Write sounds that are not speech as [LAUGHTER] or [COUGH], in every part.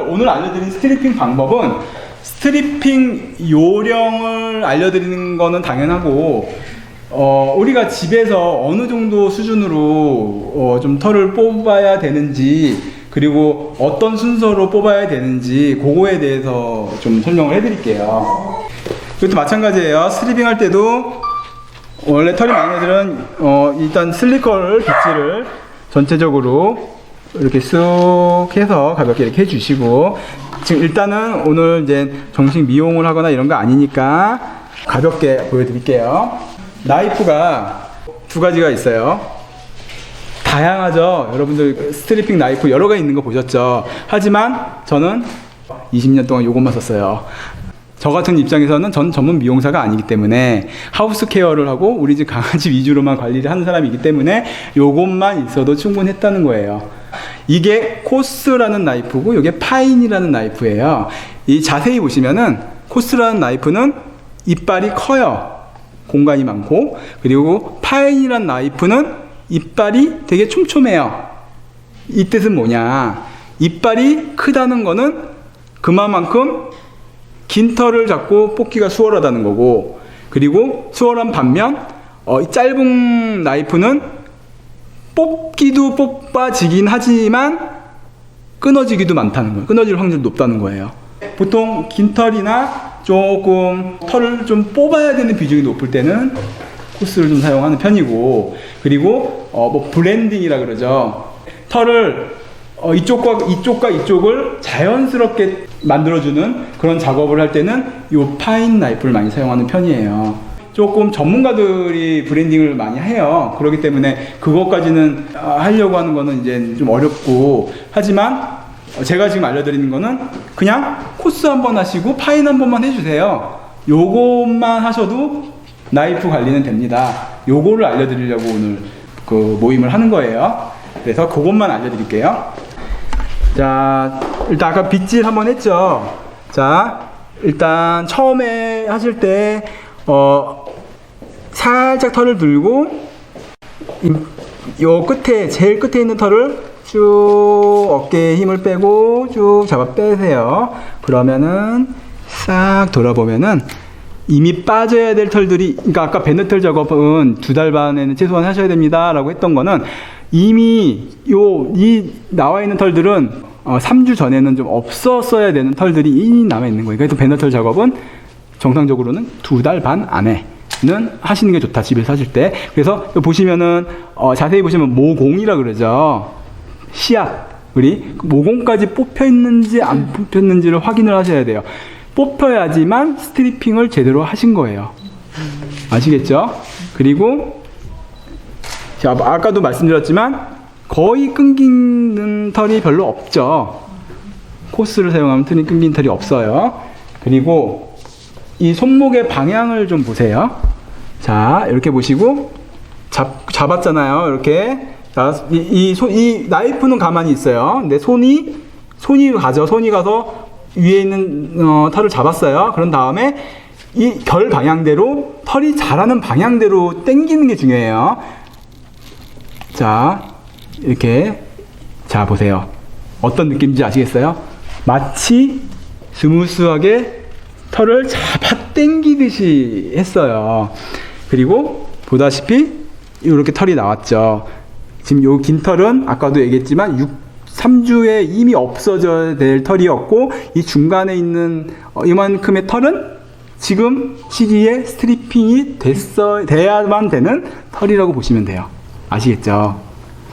오늘 알려드린 스트리핑 방법은 스트리핑 요령을 알려드리는 거는 당연하고 어, 우리가 집에서 어느 정도 수준으로 어, 좀 털을 뽑아야 되는지 그리고 어떤 순서로 뽑아야 되는지 그거에 대해서 좀 설명을 해드릴게요. 이것도 마찬가지예요. 스트리핑 할 때도 원래 털이 많은 애들은 어, 일단 슬리커를 빗질을 전체적으로 이렇게 쑥 해서 가볍게 이렇게 해주시고 지금 일단은 오늘 이제 정식 미용을 하거나 이런 거 아니니까 가볍게 보여드릴게요. 나이프가 두 가지가 있어요. 다양하죠. 여러분들 스트리핑 나이프 여러 가지 있는 거 보셨죠. 하지만 저는 20년 동안 이것만 썼어요. 저 같은 입장에서는 전 전문 미용사가 아니기 때문에 하우스 케어를 하고 우리 집 강아지 위주로만 관리를 하는 사람이기 때문에 요것만 있어도 충분했다는 거예요. 이게 코스라는 나이프고 이게 파인이라는 나이프예요. 이 자세히 보시면은 코스라는 나이프는 이빨이 커요. 공간이 많고 그리고 파인이라는 나이프는 이빨이 되게 촘촘해요. 이 뜻은 뭐냐? 이빨이 크다는 거는 그만큼 긴 털을 잡고 뽑기가 수월하다는 거고 그리고 수월한 반면 어, 이 짧은 나이프는 뽑기도 뽑아지긴 하지만 끊어지기도 많다는 거예요. 끊어질 확률이 높다는 거예요. 보통 긴 털이나 조금 털을 좀 뽑아야 되는 비중이 높을 때는 코스를 좀 사용하는 편이고 그리고 어, 뭐 블렌딩이라 그러죠. 털을 어, 이쪽과 이쪽과 이쪽을 자연스럽게 만들어주는 그런 작업을 할 때는 이 파인 나이프를 많이 사용하는 편이에요. 조금 전문가들이 브랜딩을 많이 해요. 그렇기 때문에 그것까지는 아, 하려고 하는 거는 이제 좀 어렵고 하지만 어, 제가 지금 알려드리는 거는 그냥 코스 한 번 하시고 파인 한 번만 해주세요. 요것만 하셔도 나이프 관리는 됩니다. 요거를 알려드리려고 오늘 그 모임을 하는 거예요. 그래서 그것만 알려드릴게요. 자, 일단 아까 빗질 한번 했죠. 자, 일단 처음에 하실 때, 어, 살짝 털을 들고, 이, 요 끝에, 제일 끝에 있는 털을 쭉 어깨에 힘을 빼고 쭉 잡아 빼세요. 그러면은 싹 돌아보면은 이미 빠져야 될 털들이, 그러니까 아까 베네털 작업은 두 달 반에는 최소한 하셔야 됩니다라고 했던 거는 이미 요, 이 나와 있는 털들은 어, 3주 전에는 좀 없었어야 되는 털들이 이미 남아 있는 거예요. 그래서 베네털 작업은 정상적으로는 두 달 반 안에 는 하시는 게 좋다. 집에서 하실 때. 그래서 보시면은 어, 자세히 보시면 모공이라 그러죠. 씨앗. 우리 모공까지 뽑혀 있는지 안 뽑혔는지를 확인을 하셔야 돼요. 뽑혀야지만 스트리핑을 제대로 하신 거예요. 아시겠죠? 그리고 자, 아까도 말씀드렸지만 거의 끊기는 털이 별로 없죠. 코스를 사용하면 털이 끊긴 털이 없어요. 그리고 이 손목의 방향을 좀 보세요. 자, 이렇게 보시고 잡, 잡았잖아요. 이렇게. 자, 이, 이, 손, 이 나이프는 가만히 있어요. 근데 손이, 손이 가죠. 손이 가서 위에 있는 어, 털을 잡았어요. 그런 다음에 이 결 방향대로 털이 자라는 방향대로 당기는 게 중요해요. 자, 이렇게 자 보세요. 어떤 느낌인지 아시겠어요? 마치 스무스하게 털을 잡아 당기듯이 했어요. 그리고 보다시피 이렇게 털이 나왔죠. 지금 요 긴 털은 아까도 얘기했지만 6, 3주에 이미 없어져야 될 털이었고 이 중간에 있는 어, 이만큼의 털은 지금 시기에 스트리핑이 됐어 돼야만 되는 털이라고 보시면 돼요. 아시겠죠?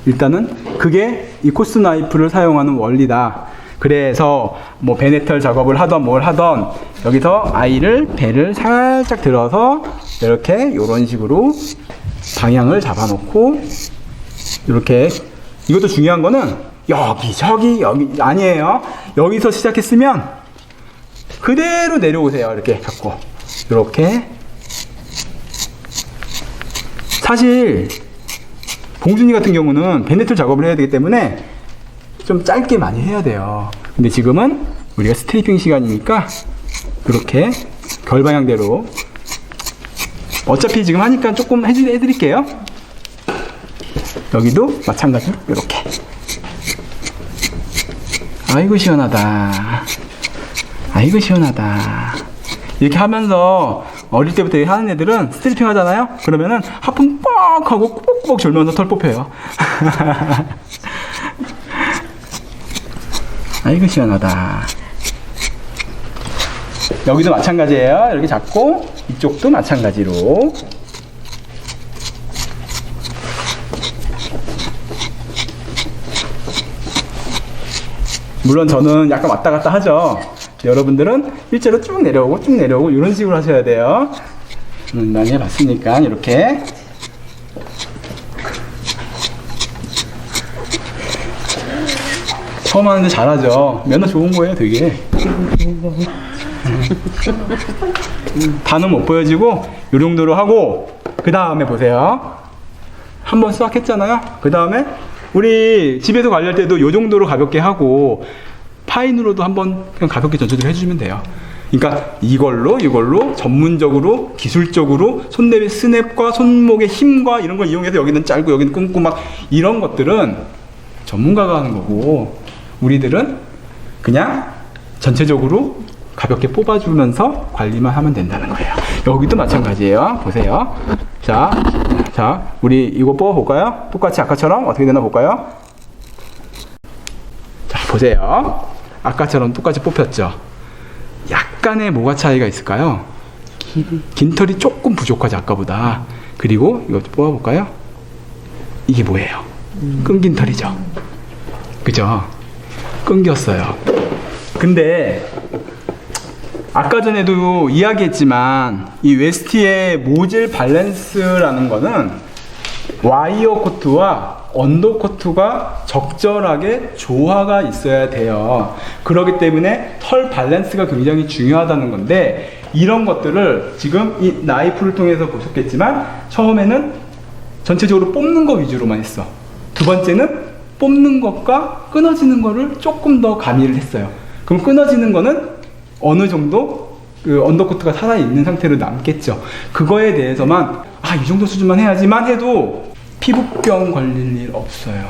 일단은 그게 이 코스 나이프를 사용하는 원리다. 그래서 뭐 베네털 작업을 하던 뭘 하던 여기서 아이를 배를 살짝 들어서 이렇게 이런 식으로 방향을 잡아놓고 이렇게 이것도 중요한 거는 여기 저기 여기 아니에요. 여기서 시작했으면 그대로 내려오세요. 이렇게 잡고 이렇게 사실 봉준이 같은 경우는 베네틀 작업을 해야 되기 때문에 좀 짧게 많이 해야 돼요. 근데 지금은 우리가 스트리핑 시간이니까 그렇게 결 방향대로 어차피 지금 하니까 조금 해드, 해드릴게요. 여기도 마찬가지로 이렇게 아이고 시원하다. 아이고 시원하다. 이렇게 하면서 어릴 때부터 이렇게 하는 애들은 스트리핑 하잖아요. 그러면은 하품 뻑 하고 꾸벅꾸벅 졸면서 털 뽑혀요. [LAUGHS] 아이고 시원하다. 여기도 마찬가지예요. 이렇게 잡고 이쪽도 마찬가지로 물론 저는 약간 왔다 갔다 하죠. 여러분들은 일자로 쭉 내려오고 쭉 내려오고 이런 식으로 하셔야 돼요. 저는 많이 해봤으니까 이렇게 처음 하는데 잘하죠. 면허 좋은 거예요, 되게. 단은 못 보여지고 이 정도로 하고 그 다음에 보세요. 한번 수확했잖아요. 그 다음에 우리 집에서 관리할 때도 이 정도로 가볍게 하고 파인으로도 한번 그냥 가볍게 전체적으로 해주시면 돼요. 그러니까 이걸로 이걸로 전문적으로 기술적으로 손잡이 스냅과 손목의 힘과 이런 걸 이용해서 여기는 짧고 여기는 끊고 막 이런 것들은 전문가가 하는 거고 우리들은 그냥 전체적으로 가볍게 뽑아주면서 관리만 하면 된다는 거예요. 여기도 마찬가지예요. 보세요. 자, 자, 우리 이거 뽑아볼까요? 똑같이 아까처럼 어떻게 되나 볼까요? 자, 보세요. 아까처럼 똑같이 뽑혔죠? 약간의 뭐가 차이가 있을까요? 긴 털이 조금 부족하죠, 아까보다. 그리고 이거 뽑아볼까요? 이게 뭐예요? 끊긴 털이죠. 그죠? 끊겼어요. 근데 아까 전에도 이야기했지만 이 웨스티의 모질 밸런스라는 거는 와이어 코트와 언더 코트가 적절하게 조화가 있어야 돼요. 그렇기 때문에 털 밸런스가 굉장히 중요하다는 건데 이런 것들을 지금 이 나이프를 통해서 보셨겠지만 처음에는 전체적으로 뽑는 거 위주로만 했어. 두 번째는 뽑는 것과 끊어지는 거를 조금 더 가미를 했어요. 그럼 끊어지는 거는 어느 정도 그 언더코트가 살아있는 상태로 남겠죠. 그거에 대해서만 아, 이 정도 수준만 해야지만 해도 피부병 걸릴 일 없어요.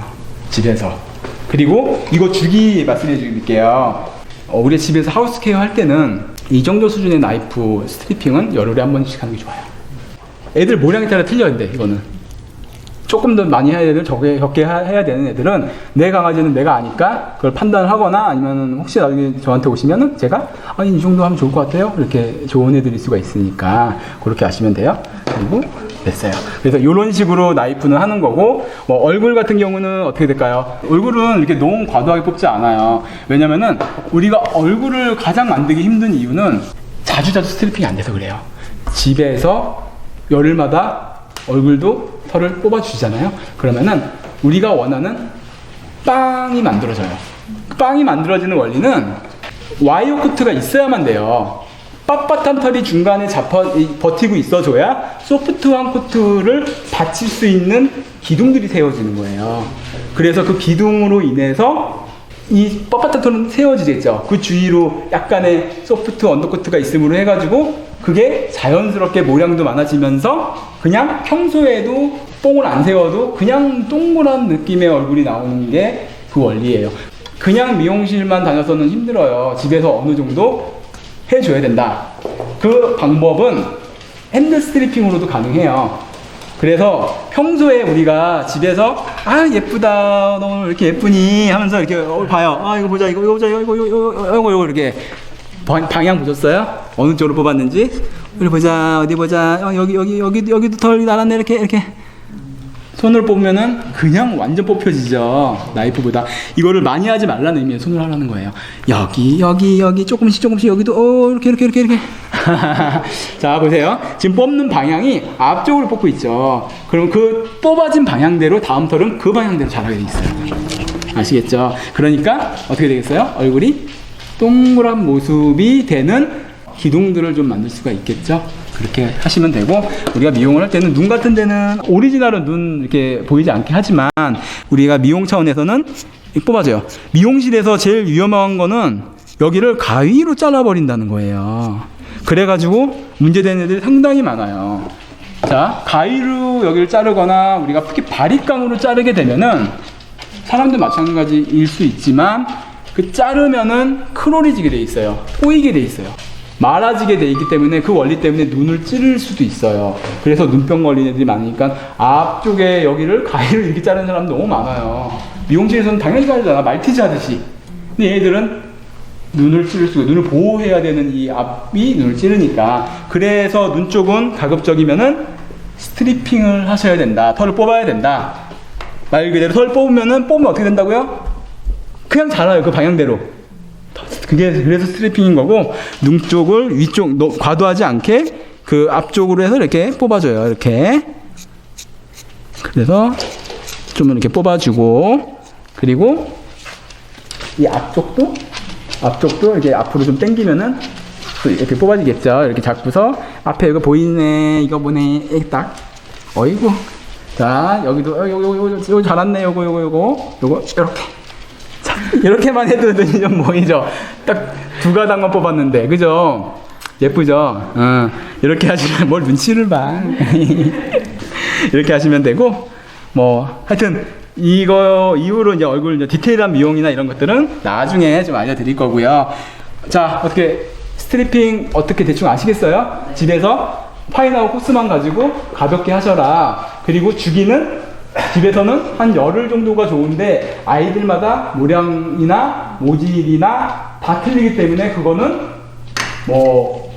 집에서. 그리고 이거 주기 말씀해 드릴게요. 어, 우리 집에서 하우스 케어 할 때는 이 정도 수준의 나이프 스트리핑은 열흘에 한 번씩 하는 게 좋아요. 애들 모양에 따라 틀려야 돼, 이거는. 조금 더 많이 해야 되는 적게 적게 하- 해야 되는 애들은 내 강아지는 내가 아니까 그걸 판단을 하거나 아니면 혹시 나중에 저한테 오시면은 제가 아니 이 정도 하면 좋을 것 같아요. 이렇게 조언해 드릴 수가 있으니까 그렇게 하시면 돼요. 그리고 됐어요. 그래서 이런 식으로 나이프는 하는 거고 뭐 얼굴 같은 경우는 어떻게 될까요? 얼굴은 이렇게 너무 과도하게 뽑지 않아요. 왜냐면은 우리가 얼굴을 가장 만들기 힘든 이유는 자주자주 스트리핑이 안 돼서 그래요. 집에서 열흘마다 얼굴도 털을 뽑아주잖아요. 그러면은 우리가 원하는 빵이 만들어져요. 그 빵이 만들어지는 원리는 와이어 코트가 있어야만 돼요. 빳빳한 털이 중간에 이- 버티고 있어줘야 소프트한 코트를 받칠 수 있는 기둥들이 세워지는 거예요. 그래서 그 기둥으로 인해서 이 뻣뻣한 털은 세워지겠죠. 그 주위로 약간의 소프트 언더코트가 있음으로 해가지고 그게 자연스럽게 모양도 많아지면서 그냥 평소에도 뽕을 안 세워도 그냥 동그란 느낌의 얼굴이 나오는 게 그 원리예요. 그냥 미용실만 다녀서는 힘들어요. 집에서 어느 정도 해줘야 된다. 그 방법은 핸드 스트리핑으로도 가능해요. 그래서 평소에 우리가 집에서 아 예쁘다 너 이렇게 예쁘니 하면서 이렇게 어, 봐요 아 이거 보자 이거 이거 보자 이거 이거 이거 이거, 이거 이렇게 방- 방향 보셨어요? 어느 쪽으로 뽑았는지? 우리 보자 어디 보자. 어, 여기 여기 여기 여기도 털이 날았네. 이렇게 이렇게. 손으로 뽑으면은 그냥 완전 뽑혀지죠. 나이프보다. 이거를 많이 하지 말라는 의미의 손으로 하라는 거예요. 여기 여기 여기. 조금씩 조금씩 여기도. 어 이렇게 이렇게 이렇게 이렇게. [LAUGHS] 자 보세요. 지금 뽑는 방향이 앞쪽으로 뽑고 있죠. 그럼 그 뽑아진 방향대로 다음 털은 그 방향대로 자라게 돼 있어요. 아시겠죠? 그러니까 어떻게 되겠어요? 얼굴이 동그란 모습이 되는 기둥들을 좀 만들 수가 있겠죠? 그렇게 하시면 되고 우리가 미용을 할 때는 눈 같은 데는 오리지널은 눈 이렇게 보이지 않게 하지만 우리가 미용 차원에서는 뽑아줘요. 미용실에서 제일 위험한 거는 여기를 가위로 잘라버린다는 거예요. 그래가지고 문제되는 애들이 상당히 많아요. 자 가위로 여기를 자르거나 우리가 특히 바리깡으로 자르게 되면은 사람도 마찬가지일 수 있지만 그 자르면은 크롤이지게 돼 있어요. 꼬이게 돼 있어요. 말아지게 돼 있기 때문에 그 원리 때문에 눈을 찌를 수도 있어요. 그래서 눈병 걸리는 애들이 많으니까 앞쪽에 여기를 가위로 이렇게 자르는 사람 너무 많아요. 미용실에서는 당연히 자르잖아. 말티즈 하듯이. 근데 얘들은 눈을 찌를 수가 눈을 보호해야 되는 이 앞이 눈을 찌르니까 그래서 눈 쪽은 가급적이면은 스트리핑을 하셔야 된다. 털을 뽑아야 된다. 말 그대로 털 뽑으면은 뽑으면 어떻게 된다고요? 그냥 자라요 그 방향대로. 그게 그래서 스트리핑인 거고 눈 쪽을 위쪽 너- 과도하지 않게 그 앞쪽으로 해서 이렇게 뽑아줘요 이렇게. 그래서 좀 이렇게 뽑아주고 그리고 이 앞쪽도 앞쪽도 이렇게 앞으로 좀 당기면은 또 이렇게 뽑아지겠죠. 이렇게 잡고서 앞에 이거 보이네 이거 보네 딱 어이구 자 여기도 어, 요거 요거 요거 잘았네 요거 요거 요거 요거 이렇게 자, [LAUGHS] 이렇게만 해도 눈이 좀 보이죠. 딱 두 가닥만 뽑았는데 그죠? 예쁘죠? 어, 이렇게 하시면 뭘 눈치를 봐. [LAUGHS] 이렇게 하시면 되고 뭐 하여튼 이거 이후로 이제 얼굴 이제 디테일한 미용이나 이런 것들은 나중에 좀 알려드릴 거고요. 자 어떻게 스트리핑 어떻게 대충 아시겠어요? 집에서 파인하고 코스만 가지고 가볍게 하셔라. 그리고 주기는 집에서는 한 열흘 정도가 좋은데 아이들마다 모량이나 모질이나 다 틀리기 때문에 그거는 뭐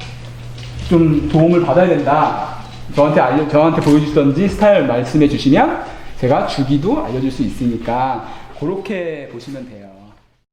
좀 도움을 받아야 된다. 저한테 알려, 저한테 보여주시던지 스타일 말씀해 주시면 제가 주기도 알려줄 수 있으니까 그렇게 보시면 돼요.